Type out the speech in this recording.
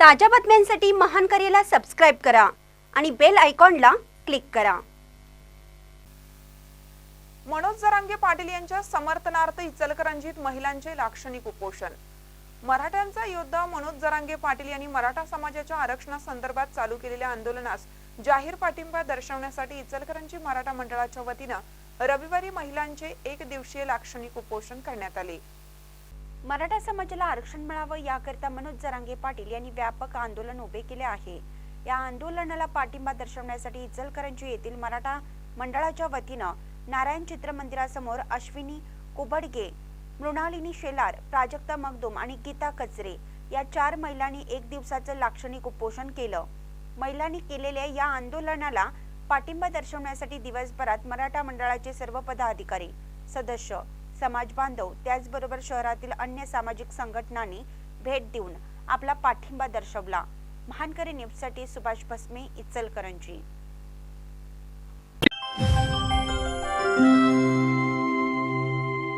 ताज्या बातम्यांसाठी महान करेला सबस्क्राईब करा आणि बेल आयकॉनला क्लिक करा. मनोज जरांगे पाटील यांच्या समर्थनार्थ इचलकरंजीत महिलांचे लाक्षणिक उपोषण. मराठ्यांचा योद्धा मनोज जरांगे पाटील यांनी मराठा समाजाच्या आरक्षणासंदर्भात चालू केलेल्या आंदोलनास जाहीर पाठिंबा दर्शवण्यासाठी इचलकरंजी मराठा मंडळाच्या वतीनं रविवारी महिलांचे एक दिवसीय लाक्षणिक उपोषण करण्यात आले. मराठा समाजाला आरक्षण मिळावं याकरिता मनोज जरांगे पाटील यांनी व्यापक आंदोलन उभे केले आहे. या आंदोलनाला पाठिंबा दर्शवण्यासाठी इचलकरंजी येथील मराठा मंडळाच्या वतीनं नारायण चित्र मंदिरासमोर अश्विनी कुबडगे मृणालिनी शेलार प्राजक्ता मगदुम आणि गीता कचरे या चार महिलांनी एक दिवसाचं लाक्षणिक उपोषण केलं. महिलांनी केलेल्या या आंदोलनाला पाठिंबा दर्शवण्यासाठी दिवसभरात मराठा मंडळाचे सर्व पदाधिकारी सदस्य समाज बांधव त्याचबरोबर शहरातील अन्य सामाजिक संघटनांनी भेट देऊन आपला पाठिंबा दर्शवला. महानकरी न्यूजसाठी सुभाष भस्मे इचलकरंजी.